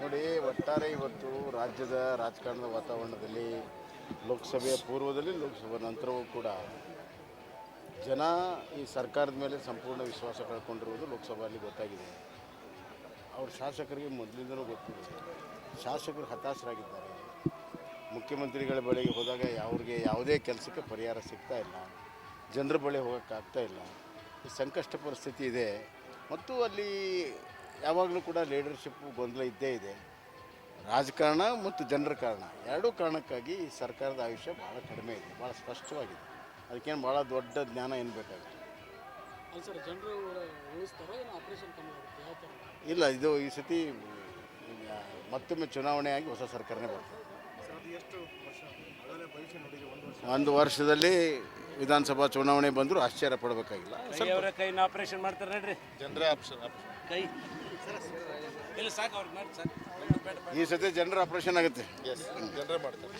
ನೋಡಿ, ಒಟ್ಟಾರೆ ಇವತ್ತು ರಾಜ್ಯದ ರಾಜಕಾರಣದ ವಾತಾವರಣದಲ್ಲಿ, ಲೋಕಸಭೆಯ ಪೂರ್ವದಲ್ಲಿ ಲೋಕಸಭೆ ನಂತರವೂ ಕೂಡ ಜನ ಈ ಸರ್ಕಾರದ ಮೇಲೆ ಸಂಪೂರ್ಣ ವಿಶ್ವಾಸ ಕಳ್ಕೊಂಡಿರುವುದು ಲೋಕಸಭೆಯಲ್ಲಿ ಗೊತ್ತಾಗಿದೆ. ಅವ್ರ ಶಾಸಕರಿಗೆ ಮೊದಲಿಂದಲೂ ಗೊತ್ತಿದೆ. ಶಾಸಕರು ಹತಾಶರಾಗಿದ್ದಾರೆ. ಮುಖ್ಯಮಂತ್ರಿಗಳ ಬಳಿಗೆ ಹೋದಾಗ ಅವ್ರಿಗೆ ಯಾವುದೇ ಕೆಲಸಕ್ಕೆ ಪರಿಹಾರ ಸಿಗ್ತಾ ಇಲ್ಲ. ಜನರ ಬಳಿ ಹೋಗೋಕ್ಕಾಗ್ತಾ ಇಲ್ಲ. ಸಂಕಷ್ಟ ಪರಿಸ್ಥಿತಿ ಇದೆ. ಮತ್ತು ಅಲ್ಲಿ ಯಾವಾಗಲೂ ಕೂಡ ಲೀಡರ್ಶಿಪ್ ಗೊಂದಲ ಇದ್ದೇ ಇದೆ. ರಾಜಕಾರಣ ಮತ್ತು ಜನರ ಕಾರಣ. ಎರಡೂ ಕಾರಣಕ್ಕಾಗಿ ಈ ಸರ್ಕಾರದ ಆಯುಷ್ಯ ಭಾಳ ಕಡಿಮೆ ಇದೆ ಭಾಳ ಸ್ಪಷ್ಟವಾಗಿದೆ. ಅದಕ್ಕೇನು ಭಾಳ ದೊಡ್ಡ ಜ್ಞಾನ ಏನು ಬೇಕಾಗುತ್ತೆ? ಸರ್ ಜನರು ಉಳಿಸ್ತಾರೋ ಏನೋ ಆಪರೇಷನ್ ಕಮ್ಮಿ ಆಗುತ್ತೆ ಇಲ್ಲ ಇದು ಈ ಸತಿ ಮತ್ತೊಮ್ಮೆ ಚುನಾವಣೆ ಆಗಿ ಹೊಸ ಸರ್ಕಾರನೇ ಬರ್ತದೆ. ಒಂದು ವರ್ಷದಲ್ಲಿ ವಿಧಾನಸಭಾ ಚುನಾವಣೆ ಬಂದರೂ ಆಶ್ಚರ್ಯ ಪಡಬೇಕಾಗಿಲ್ಲ. ಅವರ ಕೈನ ಆಪರೇಷನ್ ಮಾಡ್ತಾರೆ ನೋಡ್ರಿ. ಜನರ ಆಪ್ಷನ್ ಕೈ. ಇಲ್ಲ ಸಾಕು ಅವ್ರಿಗೆ ಮಾಡಿ ಸಾಕು. ಈ ಸತಿ ಜನರ ಆಪರೇಷನ್ ಆಗುತ್ತೆ. ಜನರೇ ಮಾಡ್ತಾರೆ.